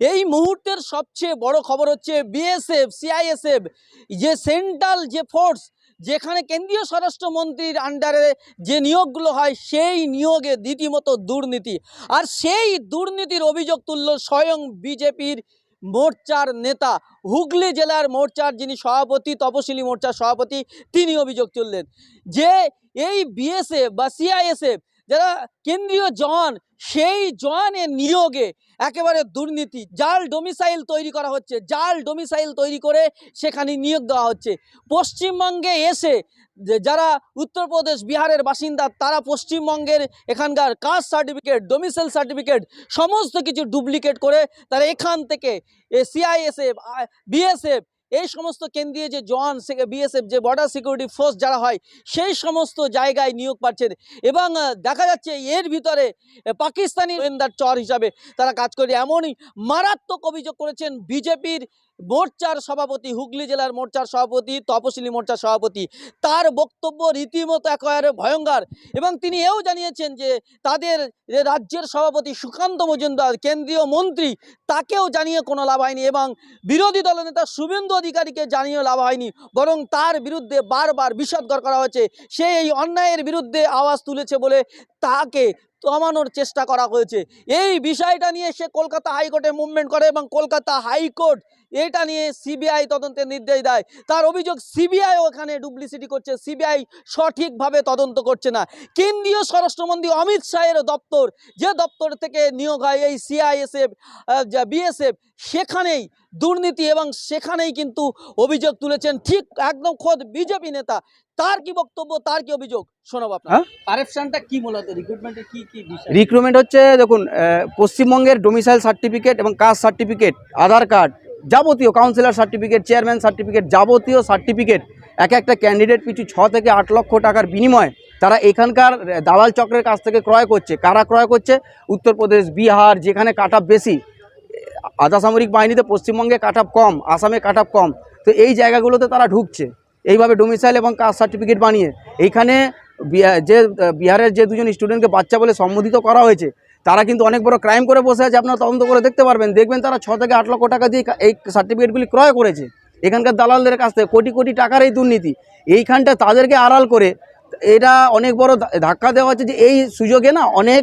এই মুহূর্তের সবচেয়ে বড় খবর হচ্ছে বিএসএফ, সিআইএসএফ, যে সেন্ট্রাল যে ফোর্স, যেখানে কেন্দ্রীয় স্বরাষ্ট্রমন্ত্রীর আন্ডারে যে নিয়োগগুলো হয়, সেই নিয়োগে রীতিমতো দুর্নীতি। আর সেই দুর্নীতির অভিযোগ তুলল স্বয়ং বিজেপির মোর্চার নেতা। হুগলি জেলার মোর্চার যিনি সভাপতি, তপশিলি মোর্চার সভাপতি তিনি অভিযোগ তুললেন যে এই বিএসএফ বা সিআইএসএফ যারা কেন্দ্রীয় জন, সেই জওয়ানের নিয়োগে একেবারে দুর্নীতি। জাল ডোমিসাইল তৈরি করা হচ্ছে জাল ডোমিসাইল তৈরি করে সেখানে নিয়োগ দেওয়া হচ্ছে। পশ্চিমবঙ্গে এসে যারা উত্তরপ্রদেশ বিহারের বাসিন্দা, তারা পশ্চিমবঙ্গের এখানকার কাস্ট সার্টিফিকেট ডোমিসাইল সার্টিফিকেট সমস্ত কিছু ডুপ্লিকেট করে তারা এখান থেকে সিআইএসএফ বিএসএফ এই সমস্ত কেন্দ্রীয় যে জওয়ান বিএসএফ, যে বর্ডার সিকিউরিটি ফোর্স যারা হয়, সেই সমস্ত জায়গায় নিয়োগ পাচ্ছেন। এবং দেখা যাচ্ছে এর ভিতরে পাকিস্তানি গোয়েন্দার চর হিসাবে তারা কাজ করে। এমনই মারাত্মক অভিযোগ করেছেন বিজেপির মোর্চার সভাপতি, হুগলি জেলার মোর্চার সভাপতি, তপশিলি মোর্চার সভাপতি, তার বক্তব্য রীতিমতো একেবারে ভয়ঙ্কর। এবং তিনি এও জানিয়েছেন যে, তাদের রাজ্যের সভাপতি সুকান্ত মজুমদার, কেন্দ্রীয় মন্ত্রী, তাকেও জানিয়ে কোনো লাভ হয়নি এবং বিরোধী দলনেতা শুভেন্দু অধিকারীকে জানিয়ে লাভ হয়নি। বরং তার বিরুদ্ধে বারবার বিষদগর করা হয়েছে। সে এই অন্যায়ের বিরুদ্ধে আওয়াজ তুলেছে বলে তাকে থামানোর চেষ্টা করা হয়েছে। এই বিষয়টা নিয়ে সে কলকাতা হাইকোর্টে মুভমেন্ট করে এবং কলকাতা হাইকোর্ট এটা নিয়ে সিবিআই তদন্তের নির্দেশ দেয়। তার অভিযোগ সিবিআই ওখানে ডুপ্লিসিটি করছে। সিবিআই সঠিকভাবে তদন্ত করছে না। কেন্দ্রীয় স্বরাষ্ট্রমন্ত্রী অমিত শাহের দপ্তর যে দপ্তর থেকে নিয়োগ হয় এই সিআইএসএফ বিএসএফ সেখানেই দুর্নীতি এবং সেখানেই কিন্তু অভিযোগ তুলেছেন। ঠিক একদম খোদ বিজেপি নেতা। তার কি বক্তব্য তার কি অভিযোগ? শোনাবো আপনার হ্যাঁ? কি মূলত? রিক্রুটমেন্টের কি কি বিষয়? রিক্রুটমেন্ট হচ্ছে দেখুন পশ্চিমবঙ্গের ডোমিসাইল সার্টিফিকেট এবং কাস্ট সার্টিফিকেট আধার কার্ড যাবতীয় কাউন্সিলর সার্টিফিকেট চেয়ারম্যান সার্টিফিকেট যাবতীয় সার্টিফিকেট এক একটা ক্যান্ডিডেট পিছু ছ থেকে আট লক্ষ টাকার বিনিময়ে তারা এখানকার দালাল চক্রের কাছ থেকে ক্রয় করছে। কারা ক্রয় করছে? উত্তরপ্রদেশ, বিহার, যেখানে কাট বেশি। আধা সামরিক বাহিনীতে পশ্চিমবঙ্গে কাট কম, আসামে কাট কম। তো এই জায়গাগুলোতে তারা ঢুকছে। এইভাবে ডোমিসাইল এবং কাস্ট সার্টিফিকেট বানিয়ে। এইখানে যে বিহারের যে দুজন স্টুডেন্টকে বাচ্চা বলে সম্বোধিত করা হয়েছে তারা কিন্তু অনেক বড় ক্রাইম করে বসে আছে, আপনারা তদন্ত করে দেখতে পারবেন। দেখবেন তারা ছ থেকে আট লক্ষ টাকা দিয়ে এই সার্টিফিকেটগুলি ক্রয় করেছে। এখানকার দালালদের কাছ থেকে কোটি কোটি টাকার এই দুর্নীতি। এইখানটা তাদেরকে আড়াল করে এটা অনেক বড় ধাক্কা দেওয়া হচ্ছে যে এই সুযোগে না অনেক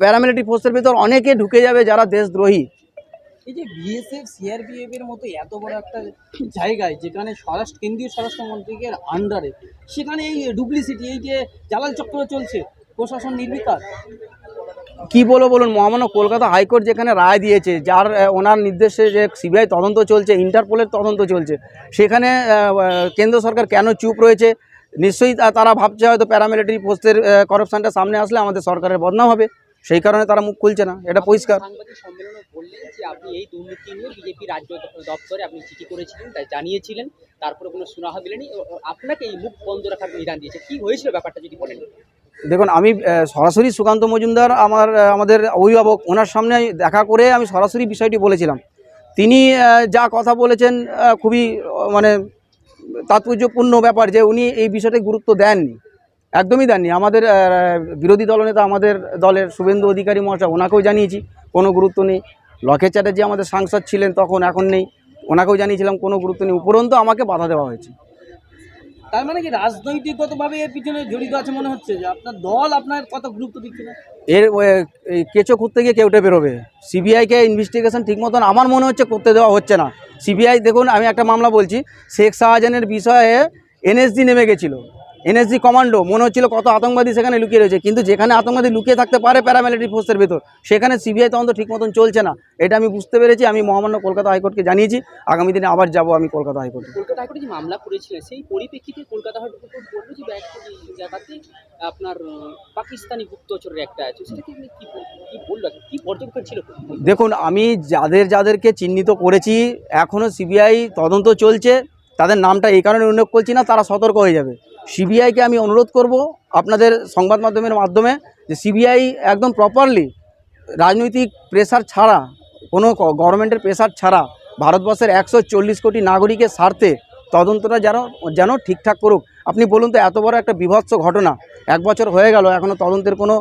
প্যারামিলিটারি ফোর্সের ভিতর অনেকে ঢুকে যাবে যারা দেশদ্রোহী। এই যে বিএসএফ সিআরপিএফ এর মতো এত বড় একটা জায়গায় যেখানে স্বরাষ্ট্র, কেন্দ্রীয় স্বরাষ্ট্রমন্ত্রীর আন্ডারে সেখানে এই ডুপ্লিসিটি এই যে জালাল চক্র চলছে, প্রশাসন নির্বিকার। কি বলব বলুন, মহামান্য কলকাতা হাইকোর্ট যেখানে রায় দিয়েছে, যার ওনার নির্দেশে যে সিবিআই তদন্ত চলছে, ইন্টারপোলের তদন্ত চলছে, সেখানে কেন্দ্র সরকার কেন চুপ রয়েছে? নিশ্চয়ই তারা ভাবছে হয়তো প্যারামিলিটারি পোস্টের করাপশনটা সামনে আসলে আমাদের সরকারের বদনাম হবে। সেই কারণে তারা মুখ খুলছে না, এটা পরিষ্কার। তারপরে কোনো ও, আপনাকে এই মুখ বন্ধ রাখার বিধান দিয়েছে, কি হয়েছিল ব্যাপারটা যদি বলেন? দেখুন, আমি সরাসরি সুকান্ত মজুমদার আমার আমাদের অভিভাবক, ওনার সামনে দেখা করে আমি সরাসরি বিষয়টি বলেছিলাম। তিনি যা কথা বলেছেন খুবই মানে তাৎপর্যপূর্ণ ব্যাপার যে উনি এই বিষয়টা গুরুত্ব দেননি। একদমই দেননি। আমাদের বিরোধী দলনেতা আমাদের দলের শুভেন্দু অধিকারী মহাশয়, ওনাকেও জানিয়েছি, কোনো গুরুত্ব নেই। লকেট চ্যাটার্জি আমাদের সাংসদ ছিলেন তখন, এখন নেই। ওনাকেও জানিয়েছিলাম, কোনো গুরুত্ব নেই। উপরন্তু আমাকে বাধা দেওয়া হয়েছে। তার মানে কি রাজনৈতিকগতভাবে এর পিছনে জড়িত আছে মনে হচ্ছে যে আপনার দল আপনার কত গুরুত্ব দিচ্ছে না? এর কেঁচো খুঁড়তে গিয়ে কেউটে বেরোবে? সিবিআইকে ইনভেস্টিগেশন ঠিক মতন আমার মনে হচ্ছে করতে দেওয়া হচ্ছে না। সিবিআই, দেখুন, আমি একটা মামলা বলছি, শেখ শাহজাহানের বিষয়ে এনএসডি নেমে গেছিল। এনএসজি কমান্ডো মনে হচ্ছিল কত আতঙ্কবাদী সেখানে লুকিয়ে রয়েছে। কিন্তু যেখানে আতঙ্কবাদী লুকিয়ে থাকতে পারে প্যারামিলিটারি ফোর্সের ভেতর সেখানে সিবিআই তদন্ত ঠিক মতন চলছে না। এটা আমি বুঝতে পেরেছি আমি মহামান্য কলকাতা হাইকোর্টকে জানিয়েছি আগামী দিনে আবার যাব আমি কলকাতা হাইকোর্টে। কলকাতা হাইকোর্টে যে মামলা করেছিলেন সেই পরিপ্রেক্ষিতে কলকাতা হাইকোর্ট বলল যে জায়গাতে আপনার পাকিস্তানি গুপ্তচরের একটা আছে সেটাকে কি কি বলল কি? পর্যবেক্ষণ ছিল? দেখুন আমি যাদের যাদেরকে চিহ্নিত করেছি এখনও সিবিআই তদন্ত চলছে তাদের নামটা এই কারণে উল্লেখ করছি না তারা সতর্ক হয়ে যাবে। সিবিআইকে আমি অনুরোধ করব আপনাদের সংবাদ মাধ্যমের মাধ্যমে যে সিবিআই একদম প্রপারলি রাজনৈতিক প্রেসার ছাড়া, কোনো গভর্নমেন্টের প্রেসার ছাড়া ভারতবর্ষের একশো চল্লিশ কোটি নাগরিকের স্বার্থে তদন্তটা যেন যেন ঠিকঠাক করুক। আপনি বলুন তো, এত বড় একটা বিভৎস ঘটনা, এক বছর হয়ে গেল এখনও তদন্তের কোনো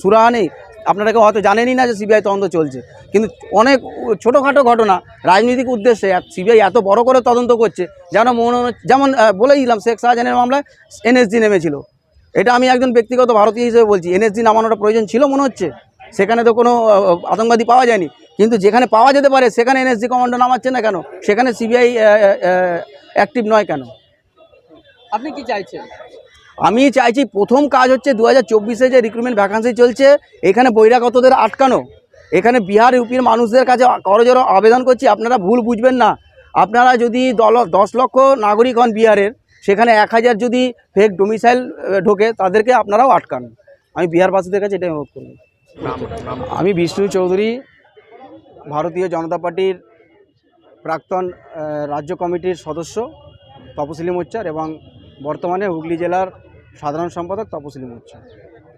সুরাহা নেই। আপনারা কেউ হয়তো জানেনই না যে সিবিআই তদন্ত চলছে। কিন্তু অনেক ছোটোখাটো ঘটনা, রাজনৈতিক উদ্দেশ্যে সিবিআই এত বড় করে তদন্ত করছে, যেন মনে যেমন বলেই দিলাম, শেখ শাহজাহানের মামলায় এনএসজি নেমেছিল। এটা আমি একজন ব্যক্তিগত ভারতীয় হিসেবে বলছি, এনএসজি নামানোটা প্রয়োজন ছিল মনে হচ্ছে? সেখানে তো কোনো আতঙ্কবাদী পাওয়া যায়নি। কিন্তু যেখানে পাওয়া যেতে পারে, সেখানে এনএসজি কমান্ডো নামাচ্ছে না কেন? সেখানে সিবিআই অ্যাক্টিভ নয় কেন? আপনি কি চাইছেন? আমি চাইছি প্রথম কাজ হচ্ছে দু হাজার যে রিক্রুটমেন্ট ভ্যাকান্সি চলছে, এখানে বহিরাগতদের আটকানো। এখানে বিহার, ইউপির মানুষদের কাছে করজোর আবেদন করছি, আপনারা ভুল বুঝবেন না। আপনারা যদি দল, দশ লক্ষ নাগরিক হন বিহারের, সেখানে এক হাজার যদি ফেক ডোমিসাইল ঢোকে, তাদেরকে আপনারাও আটকান। আমি বিহারবাসীদের কাছে এটাই অনুরোধ করব। আমি বিষ্ণু চৌধুরী, ভারতীয় জনতা পার্টির প্রাক্তন রাজ্য কমিটির সদস্য, তপশিলি মোর্চার এবং বর্তমানে হুগলি জেলার সাধারণ সম্পাদক তপশিলি মোর্চা